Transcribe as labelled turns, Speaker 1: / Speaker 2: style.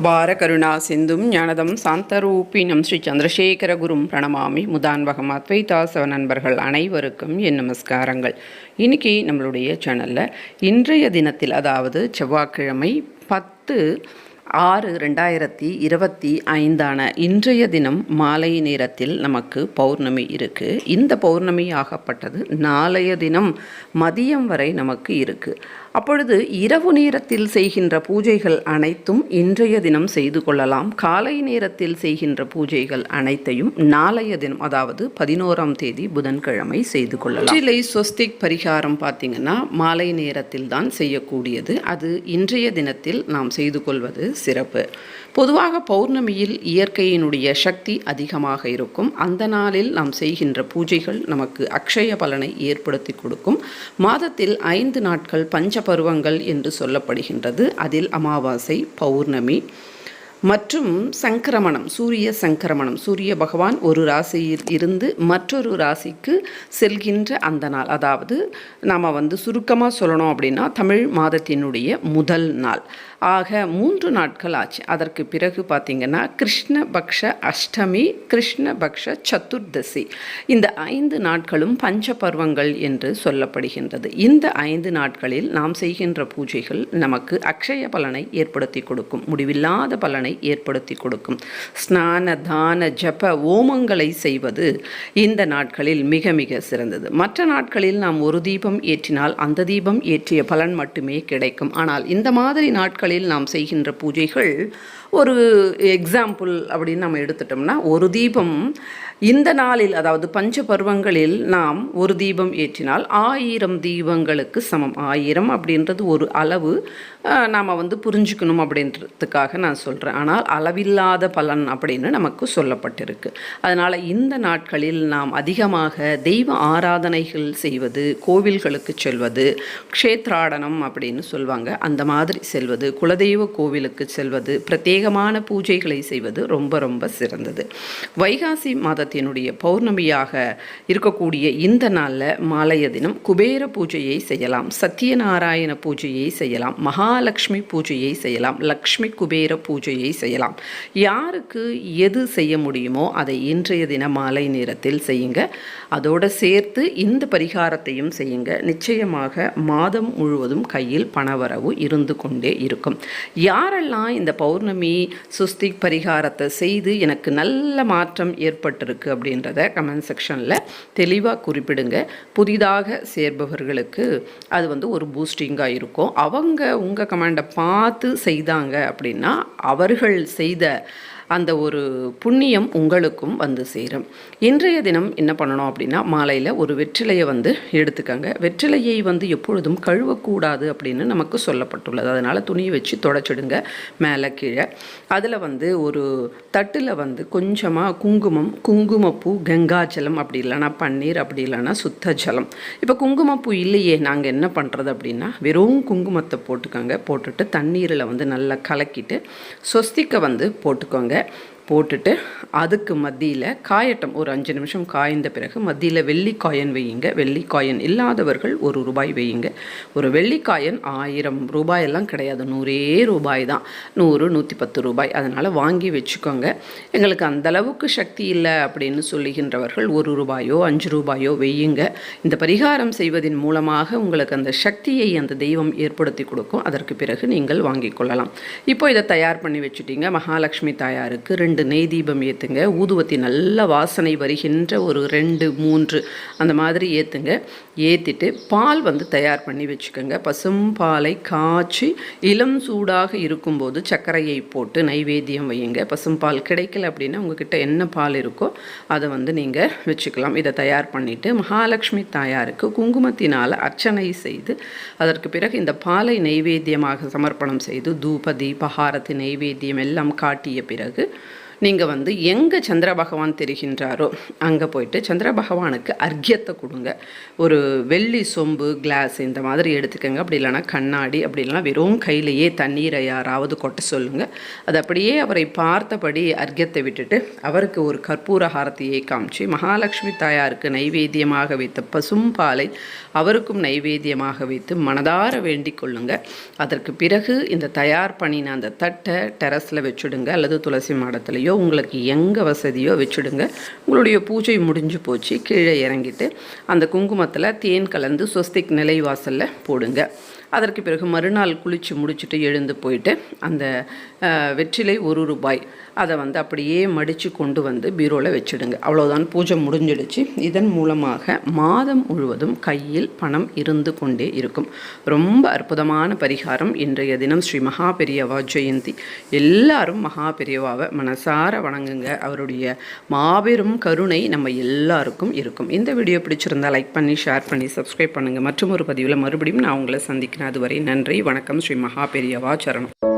Speaker 1: அபார கருணா சிந்தும் ஞானதம் சாந்தரூபினம் ஸ்ரீ சந்திரசேகர குரும் பிரணமாமி முதான்வகம் அத்வைதாசவ நண்பர்கள் அனைவருக்கும் என் நமஸ்காரங்கள். இன்னைக்கு நம்மளுடைய சேனலில் இன்றைய தினத்தில் அதாவது செவ்வாய்க்கிழமை பத்து ஆறு ரெண்டாயிரத்தி இருபத்தி ஐந்தான இன்றைய தினம் மாலை நேரத்தில் நமக்கு பௌர்ணமி இருக்குது இந்த பௌர்ணமி ஆகப்பட்டது நாளைய தினம் மதியம் வரை நமக்கு இருக்குது அப்பொழுது இரவு நேரத்தில் செய்கின்ற பூஜைகள் அனைத்தும் இன்றைய தினம் செய்து கொள்ளலாம். காலை நேரத்தில் செய்கின்ற பூஜைகள் அனைத்தையும் நாளைய தினம் அதாவது பதினோராம் தேதி புதன்கிழமை செய்து கொள்ளலாம். சிலை ஸ்வஸ்திக் பரிகாரம் பார்த்தீங்கன்னா மாலை நேரத்தில் தான் செய்யக்கூடியது. அது இன்றைய தினத்தில் நாம் செய்து கொள்வது சிறப்பு. பொதுவாக பௌர்ணமியில் இயற்கையினுடைய சக்தி அதிகமாக இருக்கும். அந்த நாளில் நாம் செய்கின்ற பூஜைகள் நமக்கு அக்ஷய பலனை ஏற்படுத்தி கொடுக்கும். மாதத்தில் ஐந்து நாட்கள் பஞ்ச பருவங்கள் என்று சொல்லப்படுகின்றது. அதில் அமாவாசை பௌர்ணமி மற்றும் சங்கிரமணம் சூரிய சங்கிரமணம். சூரிய பகவான் ஒரு ராசியில் இருந்து மற்றொரு ராசிக்கு செல்கின்ற அந்த நாள். அதாவது நாம் வந்து சுருக்கமாக சொல்லணும் அப்படின்னா தமிழ் மாதத்தினுடைய முதல் நாள். ஆக மூன்று நாட்கள் ஆச்சு. அதற்கு பிறகு பார்த்திங்கன்னா கிருஷ்ணபக்ஷ அஷ்டமி கிருஷ்ணபக்ஷ சதுர்தசி. இந்த ஐந்து நாட்களும் பஞ்ச பர்வங்கள் என்று சொல்லப்படுகின்றது. இந்த ஐந்து நாட்களில் நாம் செய்கின்ற பூஜைகள் நமக்கு அக்ஷய பலனை ஏற்படுத்தி கொடுக்கும். முடிவில்லாத பலனை ஏற்படுத்தி கொடுக்கும். ஸ்நான தான ஜப ஓமங்களை செய்வது இந்த நாட்களில் மிக மிக சிறந்தது. மற்ற நாட்களில் நாம் ஒரு தீபம் ஏற்றினால் அந்த தீபம் ஏற்றிய பலன் மட்டுமே கிடைக்கும். ஆனால் இந்த மாதிரி நாட்களில் நாம் செய்கின்ற பூஜைகள் ஒரு எக்ஸாம்பிள் அப்படின்னு நம்ம எடுத்துட்டோம்னா ஒரு தீபம் இந்த நாளில் அதாவது பஞ்ச பருவங்களில் நாம் ஒரு தீபம் ஏற்றினால் ஆயிரம் தீபங்களுக்கு சமம். ஆயிரம் அப்படின்றது ஒரு அளவு நாம் வந்து புரிஞ்சுக்கணும் அப்படின்றதுக்காக நான் சொல்கிறேன் ஆனால் அளவில்லாத பலன் அப்படின்னு நமக்கு சொல்லப்பட்டிருக்கு. அதனால் இந்த நாட்களில் நாம் அதிகமாக தெய்வ ஆராதனைகள் செய்வது கோவில்களுக்கு செல்வது க்ஷேத்ராடனம் அப்படின்னு சொல்லுவாங்க அந்த மாதிரி செல்வது குலதெய்வ கோவிலுக்கு செல்வது பிரத்யேகமான பூஜைகளை செய்வது ரொம்ப ரொம்ப சிறந்தது. வைகாசி மாதத்தினுடைய பௌர்ணமியாக இருக்கக்கூடிய இந்த நாளில் மாலைய தினம் குபேர பூஜையை செய்யலாம் சத்யநாராயண பூஜையை செய்யலாம் மகாலட்சுமி பூஜையை செய்யலாம் லக்ஷ்மி குபேர பூஜையை செய்யலாம். யாருக்கு எது செய்ய முடியுமோ அதை இன்றைய தின மாலை நேரத்தில் செய்யுங்க. அதோடு சேர்த்து இந்த பரிகாரத்தையும் செய்யுங்க. நிச்சயமாக மாதம் முழுவதும் கையில் பணவரவு இருந்து கொண்டே இருக்கும். யாரெல்லாம் இந்த பௌர்ணமி சுஸ்திக் பரிகாரத்தை செய்து எனக்கு நல்ல மாற்றம் ஏற்பட்டிருக்கு அப்படின்றத கமெண்ட் செக்ஷனில் தெளிவாக குறிப்பிடுங்க. புதிதாக சேர்பவர்களுக்கு அது வந்து ஒரு பூஸ்டிங்காக இருக்கும். அவங்க உங்கள் கமெண்டை பார்த்து செய்தாங்க அப்படின்னா அவர்கள் செய்த அந்த ஒரு புண்ணியம் உங்களுக்கும் வந்து சேரும். இன்றைய தினம் என்ன பண்ணணும் அப்படின்னா மாலையில் ஒரு வெற்றிலையை வந்து எடுத்துக்கங்க. வெற்றிலையை வந்து எப்பொழுதும் கழுவக்கூடாது அப்படின்னு நமக்கு சொல்லப்பட்டுள்ளது. அதனால் துணியை வச்சு தொடச்சிடுங்க மேலே கீழே. அதில் வந்து ஒரு தட்டில் வந்து கொஞ்சமாக குங்குமம் குங்குமப்பூ கங்காஜலம் அப்படி இல்லைன்னா பன்னீர் அப்படி இல்லைன்னா சுத்த ஜலம் இப்போ குங்குமப்பூ இல்லையே நாங்கள் என்ன பண்ணுறது அப்படின்னா வெறும் குங்குமத்தை போட்டுக்கோங்க. போட்டுட்டு தண்ணீரில் வந்து நல்லா கலக்கிட்டு சொஸ்திக்கை வந்து போட்டுக்கோங்க. it. போட்டுட்டு அதுக்கு மத்தியில் காயட்டம் ஒரு அஞ்சு நிமிஷம் காய்ந்த பிறகு மத்தியில் வெள்ளிக்காயன் வையுங்க. வெள்ளிக்காயன் இல்லாதவர்கள் ஒரு ரூபாய் வையுங்க. ஒரு வெள்ளிக்காயன் ஆயிரம் ரூபாயெல்லாம் கிடையாது. நூறே ரூபாய் தான். நூறு நூற்றி பத்து ரூபாய். அதனால் வாங்கி வச்சுக்கோங்க. எங்களுக்கு அந்தளவுக்கு சக்தி இல்லை அப்படின்னு சொல்லுகின்றவர்கள் ஒரு ரூபாயோ அஞ்சு ரூபாயோ வையுங்க. இந்த பரிகாரம் செய்வதன் மூலமாக உங்களுக்கு அந்த சக்தியை அந்த தெய்வம் ஏற்படுத்தி கொடுக்கும். அதற்கு பிறகு நீங்கள் வாங்கிக் கொள்ளலாம். இப்போ இதை தயார் பண்ணி வச்சுட்டீங்க. மகாலட்சுமி தாயாருக்கு ரெண்டு ரெண்டு நெய் தீபம் ஏற்றுங்க ஊதுவத்தி நல்ல வாசனை வருகின்ற ஒரு ரெண்டு மூன்று அந்த மாதிரி ஏற்றுங்க ஏற்றிட்டு பால் வந்து தயார் பண்ணி வச்சுக்கோங்க. பசும் பாலை காய்ச்சி இளம் சூடாக இருக்கும்போது சர்க்கரையை போட்டு நைவேத்தியம் வையுங்க. பசும்பால் கிடைக்கல அப்படின்னா உங்ககிட்ட என்ன பால் இருக்கோ அதை வந்து நீங்கள் வச்சுக்கலாம். இதை தயார் பண்ணிவிட்டு மகாலட்சுமி தாயாருக்கு குங்குமத்தினால் அர்ச்சனை செய்து அதற்கு பிறகு இந்த பாலை நைவேத்தியமாக சமர்ப்பணம் செய்து தூப தீபஹாரத்தி நைவேத்தியம் எல்லாம் காட்டிய பிறகு நீங்கள் வந்து எங்கே சந்திர பகவான் தெரிகின்றாரோ அங்கே போயிட்டு சந்திர பகவானுக்கு அர்க்கியத்தை கொடுங்க. ஒரு வெள்ளி சொம்பு கிளாஸ் இந்த மாதிரி எடுத்துக்கோங்க. அப்படி இல்லைன்னா கண்ணாடி அப்படி இல்லைன்னா வெறும் கையிலேயே தண்ணீரை யாராவது கொட்ட சொல்லுங்கள் அது அப்படியே அவரை பார்த்தபடி அர்க்கியத்தை விட்டுட்டு அவருக்கு ஒரு கற்பூர ஹாரத்தியை காமிச்சு மகாலட்சுமி தாயாருக்கு நைவேத்தியமாக வைத்த பசும்பாலை அவருக்கும் நைவேத்தியமாக வைத்து மனதார வேண்டிக் கொள்ளுங்க. அதற்கு பிறகு இந்த தயார் பண்ணின அந்த தட்டை டெரஸில் வச்சுடுங்க அல்லது துளசி மாடத்துலேயோ உங்களுக்கு எங்கே வசதியோ வச்சுடுங்க. உங்களுடைய பூஜை முடிஞ்சு போச்சு. கீழே இறங்கிட்டு அந்த குங்குமத்தில் தேன் கலந்து சொஸ்திக் நிலைவாசலில் போடுங்க. அதற்கு பிறகு மறுநாள் குளித்து முடிச்சுட்டு எழுந்து போயிட்டு அந்த வெற்றிலை ஒரு ரூபாய் அதை வந்து அப்படியே மடித்து கொண்டு வந்து பீரோவில் வச்சுடுங்க. அவ்வளோதான் பூஜை முடிஞ்சிடுச்சு. இதன் மூலமாக மாதம் முழுவதும் கையில் பணம் இருந்து கொண்டே இருக்கும். ரொம்ப அற்புதமான பரிகாரம் இன்றைய தினம் ஸ்ரீ மகா பெரியவா ஜெயந்தி. எல்லாரும் மகா பெரியவாவை மனசார வணங்குங்க. அவருடைய மாபெரும் கருணை நம்ம எல்லாருக்கும் இருக்கும். இந்த வீடியோ பிடிச்சிருந்தா லைக் பண்ணி ஷேர் பண்ணி சப்ஸ்கிரைப் பண்ணுங்கள் மற்றும் ஒரு பதிவில் மறுபடியும் நான் உங்களை சந்திக்கிறேன். அதுவரை நன்றி. வணக்கம் ஸ்ரீ மகா பெரியவா சரணம்.